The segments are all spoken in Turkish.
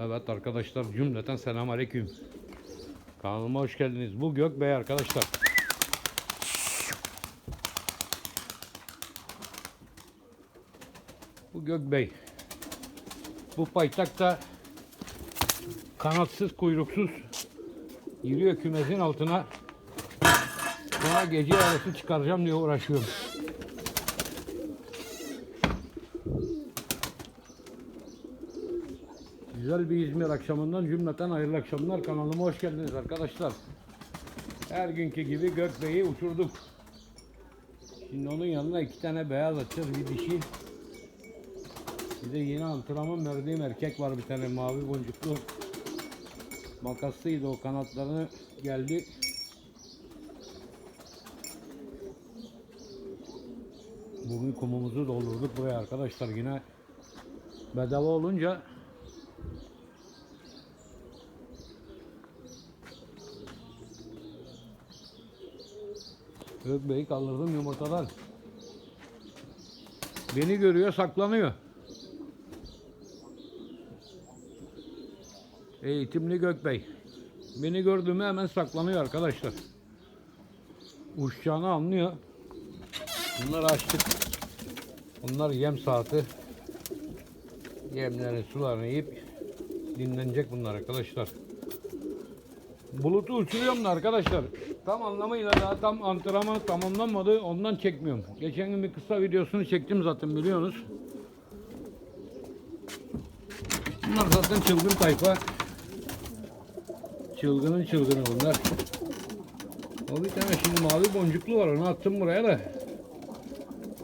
Evet arkadaşlar cümleten selam aleyküm. Kanalıma hoş geldiniz. Bu Gökbey arkadaşlar. Bu Gökbey. Bu paytakta kanatsız kuyruksuz giriyor kümesin altına. Sonra gece yarısı çıkaracağım diye uğraşıyorum. Güzel bir İzmir akşamından cümleten hayırlı akşamlar. Kanalıma hoş geldiniz arkadaşlar. Her günkü gibi Gökbey'i uçurduk. Şimdi onun yanına iki tane beyaz açacağız. Bir dişi. Bir de yeni antrenman verdiğim erkek var bir tane mavi boncuklu. Makaslıydı o kanatlarını geldi. Bugün kumumuzu doldurduk buraya arkadaşlar yine bedava olunca Gökbeyi kaldırdım yumurtadan. Beni görüyor saklanıyor. Eğitimli Gökbey. Beni gördü mü hemen saklanıyor arkadaşlar. Uçacağını anlıyor. Bunları açtık. Bunlar yem saati. Yemlerini sularını yiyip dinlenecek bunlar arkadaşlar. Bulutu uçuruyorum da arkadaşlar. Tam anlamıyla daha tam antrenman tamamlanmadı. Ondan çekmiyorum. Geçen gün bir kısa videosunu çektim zaten biliyorsunuz. Bunlar zaten çılgın tayfa. Çılgının çılgını bunlar. O bir tane şimdi mavi boncuklu var onu attım buraya da.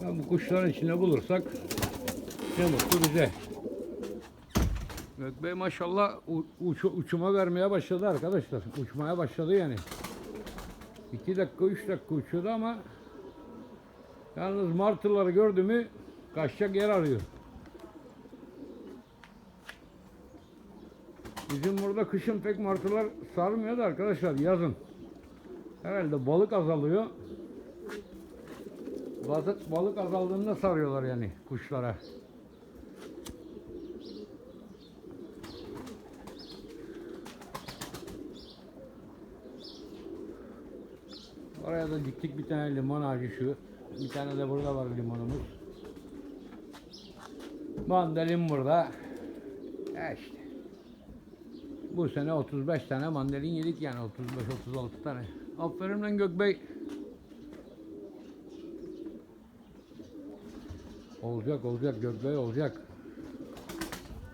Ya bu kuşların içinde bulursak ne mutlu bize. Gökbey maşallah uç- uçuma vermeye başladı arkadaşlar. Uçmaya başladı yani. 2 dakika 3 dakika uçuyordu ama yalnız martıları gördü mü kaçacak yer arıyor. Bizim burada kışın pek martılar sarmıyor da arkadaşlar yazın. Herhalde balık azalıyor. Balık, balık azaldığında sarıyorlar yani kuşlara. Oraya da diktik bir tane limon ağacı şu. Bir tane de burada var limonumuz. Mandalin burada. E işte. Bu sene 35 tane mandalin yedik yani 35-36 tane. Aferin lan Gökbey. Olacak olacak Gökbey olacak.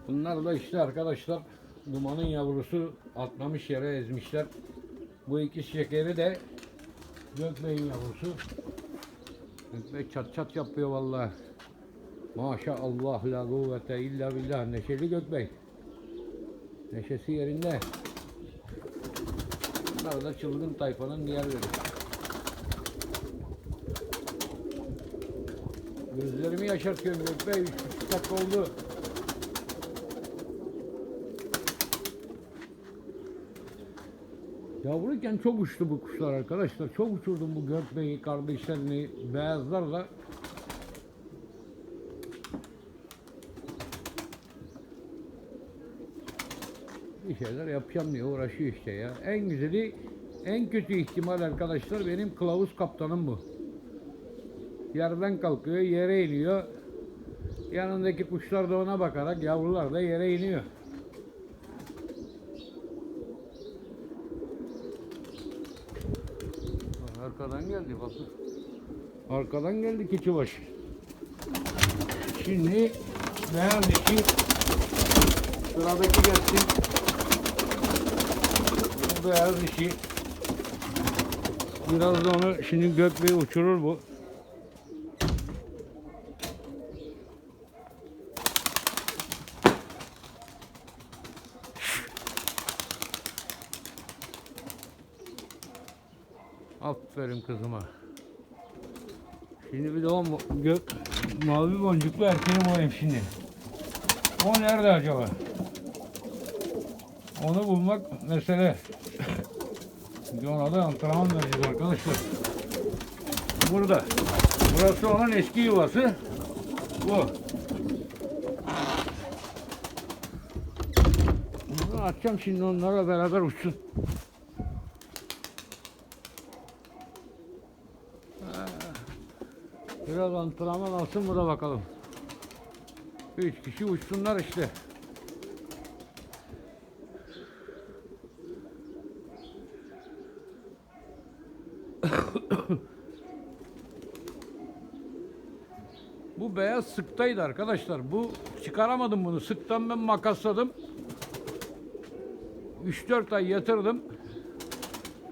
Bunlar da işte arkadaşlar dumanın yavrusu atlamış yere ezmişler. Bu iki şekeri de Gökbey'in yavrusu. Gökbey çat çat yapıyor vallahi. Maşallah la kuvvete illa billah. Neşeli Gökbey. Neşesi yerinde. Bunlar da çılgın tayfanın diğerleri. Gözlerimi yaşartıyorum Gökbey. Üç buçuk dakika oldu. Yavruyken çok uçtu bu kuşlar arkadaşlar. Çok uçurdum bu Gökbey'i, kardeşlerini, beyazlarla. Bir şeyler yapacağım diye uğraşıyor işte ya. En güzeli, en kötü ihtimal arkadaşlar benim kılavuz kaptanım bu. Yerden kalkıyor, yere iniyor. Yanındaki kuşlar da ona bakarak yavrular da yere iniyor. Bak, Arkadan geldi bakın. Arkadan geldi keçibaş. Şimdi beyaz dişi sıradaki gelsin. Bu beyaz dişi. Biraz da onu şimdi gökbeyi uçurur bu. Aferin kızıma. Şimdi bir de o gök mavi boncuklu erkeği bulayım şimdi. O nerede acaba? Onu bulmak mesele. Şimdi ona da antrenman vereceğiz arkadaşlar. Burada. Burası onun eski yuvası. Bu. atacağım şimdi onlarla beraber uçsun. Biraz antrenman alsın bu da bakalım. Üç kişi uçsunlar işte. Bu beyaz sıktaydı arkadaşlar. Bu çıkaramadım bunu. Sıktan ben makasladım. 3-4 ay yatırdım.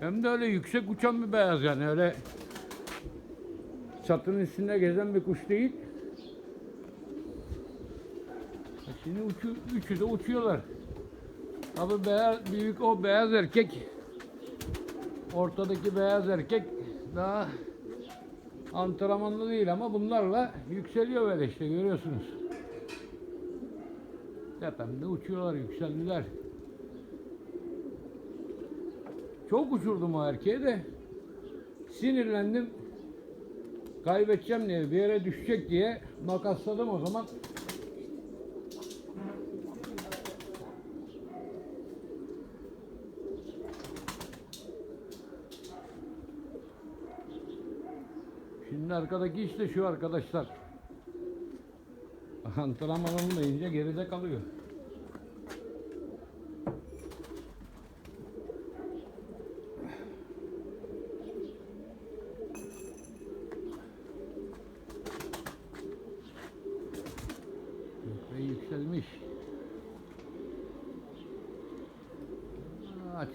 Hem de öyle yüksek uçan bir beyaz yani öyle çatının üstünde gezen bir kuş değil. E Şimdi uçu, üçü de uçuyorlar. Abi beyaz, büyük o beyaz erkek ortadaki beyaz erkek daha antrenmanlı değil ama bunlarla yükseliyor böyle işte görüyorsunuz. Tepemde uçuyorlar, yükseldiler. Çok uçurdum o erkeğe de sinirlendim. Kaybedeceğim diye bir yere düşecek diye makasladım o zaman. Şimdi arkadaki işte şu arkadaşlar. Antrenman olmayınca geride kalıyor.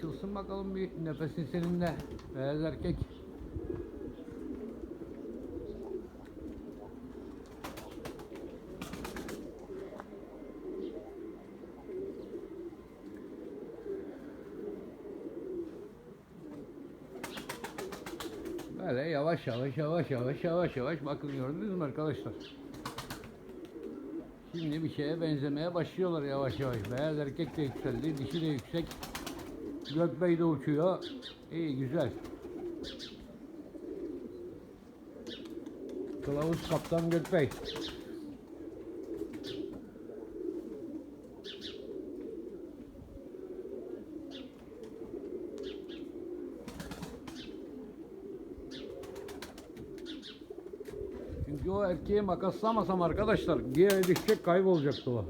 Açılsın bakalım bir nefesin senin de. Beyaz erkek. Böyle yavaş yavaş yavaş yavaş yavaş yavaş bakın gördünüz mü arkadaşlar? Şimdi bir şeye benzemeye başlıyorlar yavaş yavaş. Beyaz erkek de yükseldi, dişi de yüksek. Gökbey de uçuyor. İyi güzel. Kılavuz Kaptan Gökbey. Çünkü o erkeği makaslamasam arkadaşlar yere düşecek kaybolacaktı o.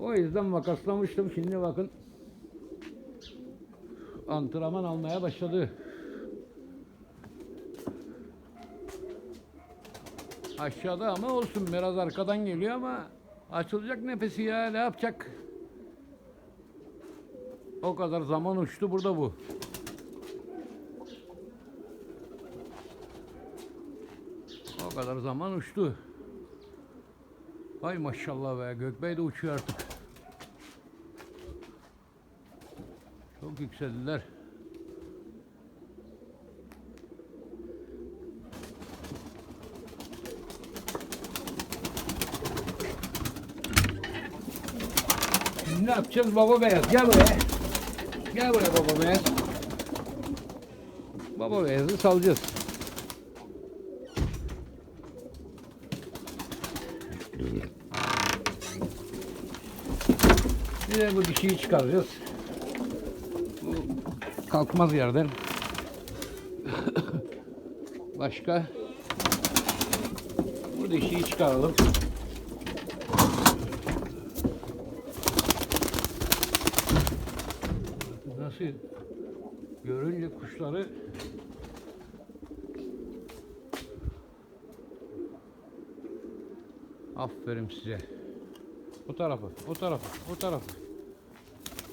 O yüzden makaslamıştım. Şimdi bakın antrenman almaya başladı. Aşağıda ama olsun biraz arkadan geliyor ama açılacak nefesi ya ne yapacak? O kadar zaman uçtu burada bu. O kadar zaman uçtu. Vay maşallah be Gökbey de uçuyor artık. Çok yükseldiler. Şimdi ne yapacağız baba beyaz? Gel buraya. Gel buraya baba beyaz. Baba beyazı salacağız. Bir de bu dişiyi çıkaracağız. Kalkmaz yerden. Başka? Bu dişiyi çıkaralım. Nasıl görünce kuşları Aferin size. O tarafı, o tarafı, o tarafı.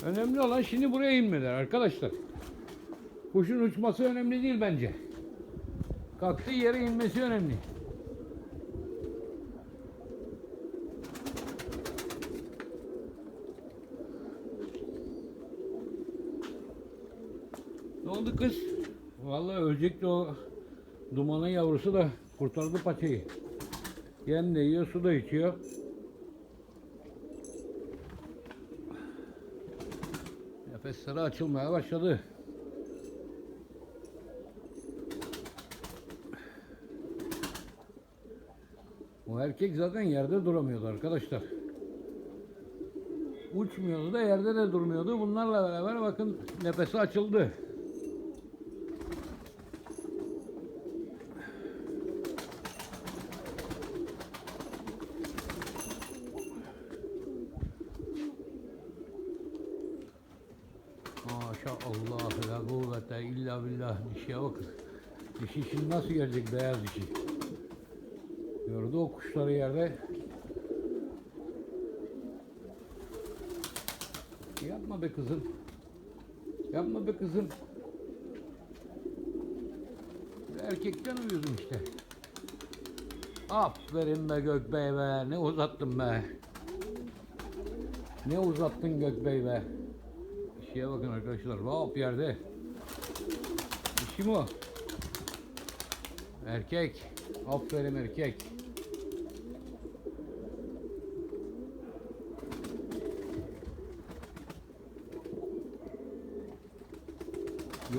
Önemli olan şimdi buraya inmeler arkadaşlar. Kuşun uçması önemli değil bence. Kalktığı yere inmesi önemli. Ne oldu kız? Vallahi ölecekti o dumanın yavrusu da kurtardı paçayı. Yem de yiyor, su da içiyor. Nefesleri açılmaya başladı. O erkek zaten yerde duramıyordu arkadaşlar. Uçmuyordu da yerde de durmuyordu. Bunlarla beraber bakın nefesi açıldı. Maşallah la kuvvete illa billah dişiye bakın. Dişi şimdi nasıl gelecek beyaz dişi. Kuşları yerde. Yapma be kızım. Yapma be kızım. Erkekten uyudum işte. Aferin be Gökbey be. Ne uzattın be. Ne uzattın Gökbey be. İşe bakın arkadaşlar. Hop yerde. Dişi mi o? Erkek. Aferin erkek.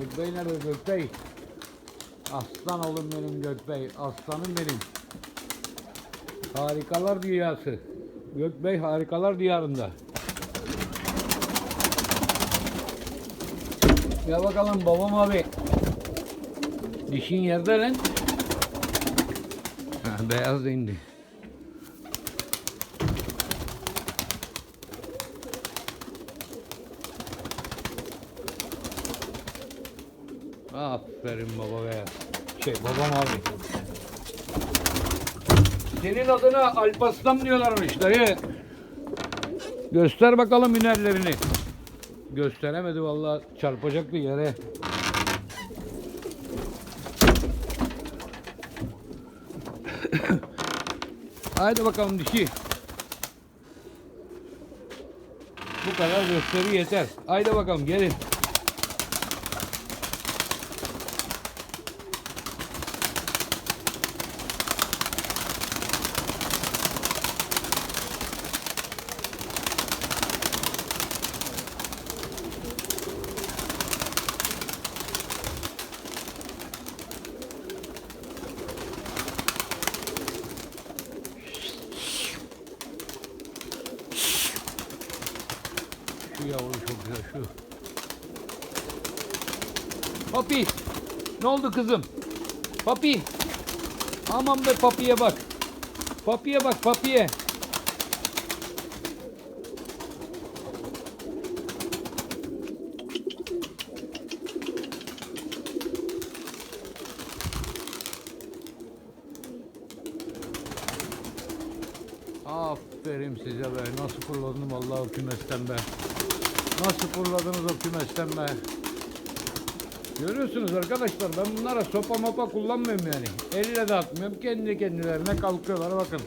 Gökbey nerede Gökbey? Aslan oğlum benim Gökbey. Aslanım benim. Harikalar dünyası. Gökbey harikalar diyarında. Gel bakalım babam abi. Dişin yerde lan. Beyaz indi. Aferin baba be. Şey babam abi. Senin adına Alpaslan diyorlarmış dayı. Göster bakalım hünerlerini. Gösteremedi vallahi çarpacaktı yere. Haydi bakalım dişi. Bu kadar gösteri yeter. Haydi bakalım gelin. Şu yavru çok güzel şu. Papi. Ne oldu kızım? Papi. Aman be papiye bak. Papiye bak papiye. Aferin size be. Nasıl fırladım vallahi o kümesten be. Nasıl fırladınız o kümesten be. Görüyorsunuz arkadaşlar ben bunlara sopa mopa kullanmıyorum yani. Elle de atmıyorum. Kendi kendilerine kalkıyorlar bakın.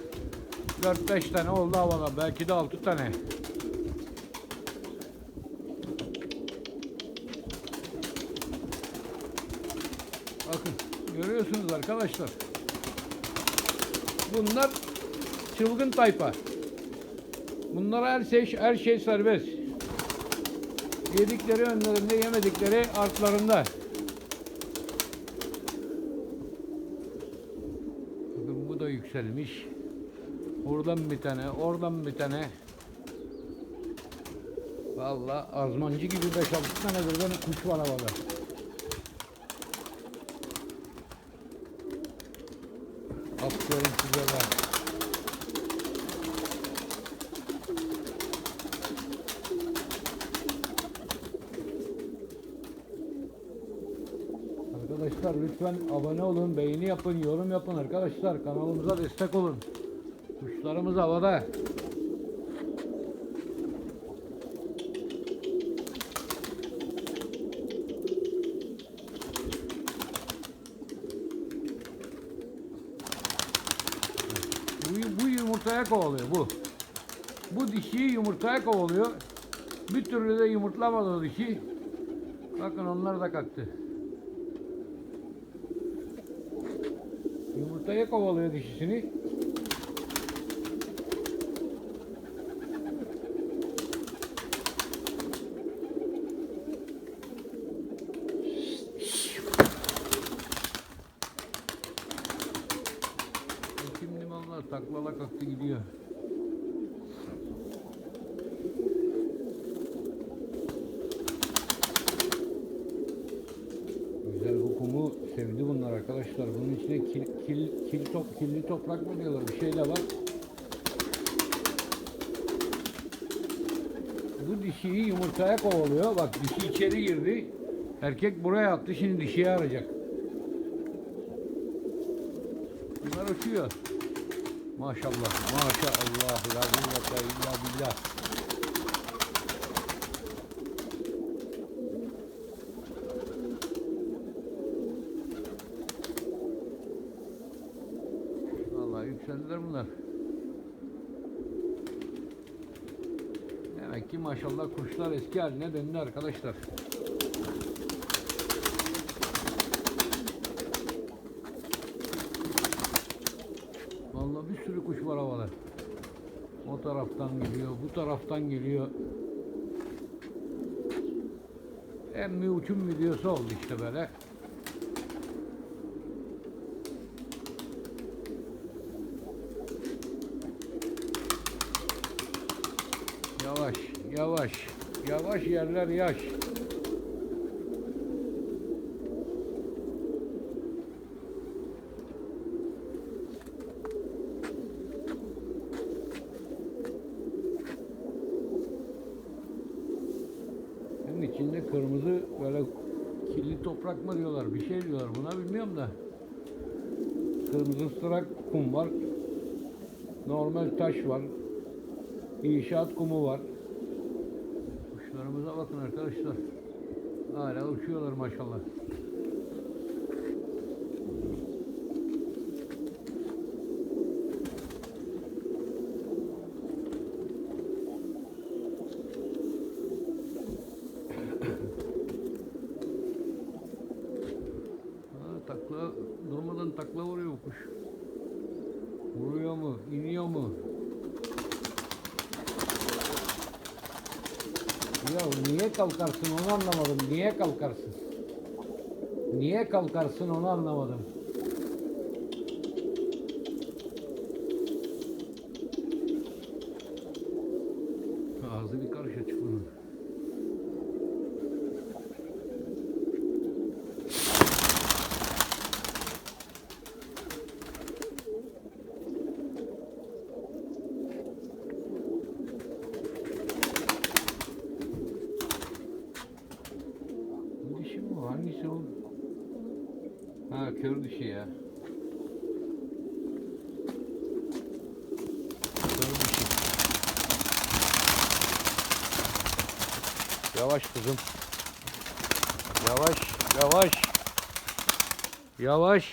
4-5 tane oldu havada. Belki de 6 tane. Bakın görüyorsunuz arkadaşlar. Bunlar çılgın tayfa. Bunlara her şey her şey serbest. Yedikleri önlerinde, yemedikleri artlarında. Bakın bu da yükselmiş. Oradan bir tane, oradan bir tane. Vallahi azmancı gibi 5-6 tane birden kuş var havada. Aferin size be. Arkadaşlar lütfen abone olun, beğeni yapın, yorum yapın arkadaşlar. Kanalımıza destek olun. Kuşlarımız havada. Bu, bu yumurtaya kovalıyor bu. Bu dişiyi yumurtaya kovalıyor. Bir türlü de yumurtlamadı o dişi. Bakın onlar da kalktı. Yumurtaya kovalıyor dişisini. Şimdi vallahi taklala kalktı gidiyor. Arkadaşlar. Bunun içine kil, kil, kil top, kirli toprak mı diyorlar bir şey de var. Bu dişiyi yumurtaya kovalıyor. Bak dişi içeri girdi. Erkek buraya attı. Şimdi dişiyi arayacak. Bunlar uçuyor. Maşallah. Maşallah. La kuvvete illa billah. Vallahi yükseldiler bunlar. Demek ki maşallah kuşlar eski haline döndü arkadaşlar. Vallahi bir sürü kuş var havada. O taraftan geliyor, bu taraftan geliyor. Hem bir uçum videosu oldu işte böyle. Yavaş, yavaş, yerler yaş. Bunun içinde kırmızı böyle kirli toprak mı diyorlar, bir şey diyorlar buna bilmiyorum da. Kırmızı sırak kum var. Normal taş var. İnşaat kumu var. Kuşlarımıza bakın arkadaşlar. Hala uçuyorlar maşallah. Ha, takla durmadan takla vuruyor bu kuş. Vuruyor mu? iniyor mu? Ya niye kalkarsın onu anlamadım. Niye kalkarsın? Niye kalkarsın onu anlamadım. Ağzı bir karış açık bunun. Bu dişi mi o? Hangisi o? Ha kör dişi ya. Kör dişi. Yavaş kızım. Yavaş, yavaş. Yavaş.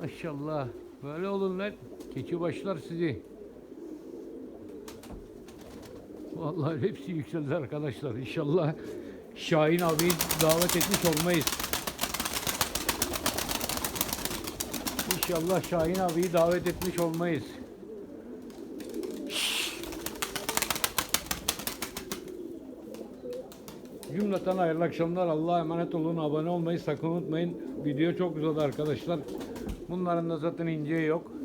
Maşallah. Böyle olun lan. Keçi başlar sizi. Vallahi hepsi yükseldi arkadaşlar. İnşallah Şahin abiyi davet etmiş olmayız. İnşallah Şahin abiyi davet etmiş olmayız. Cümleten hayırlı akşamlar. Allah'a emanet olun. Abone olmayı sakın unutmayın. Video çok uzadı arkadaşlar. Bunların da zaten inceği yok.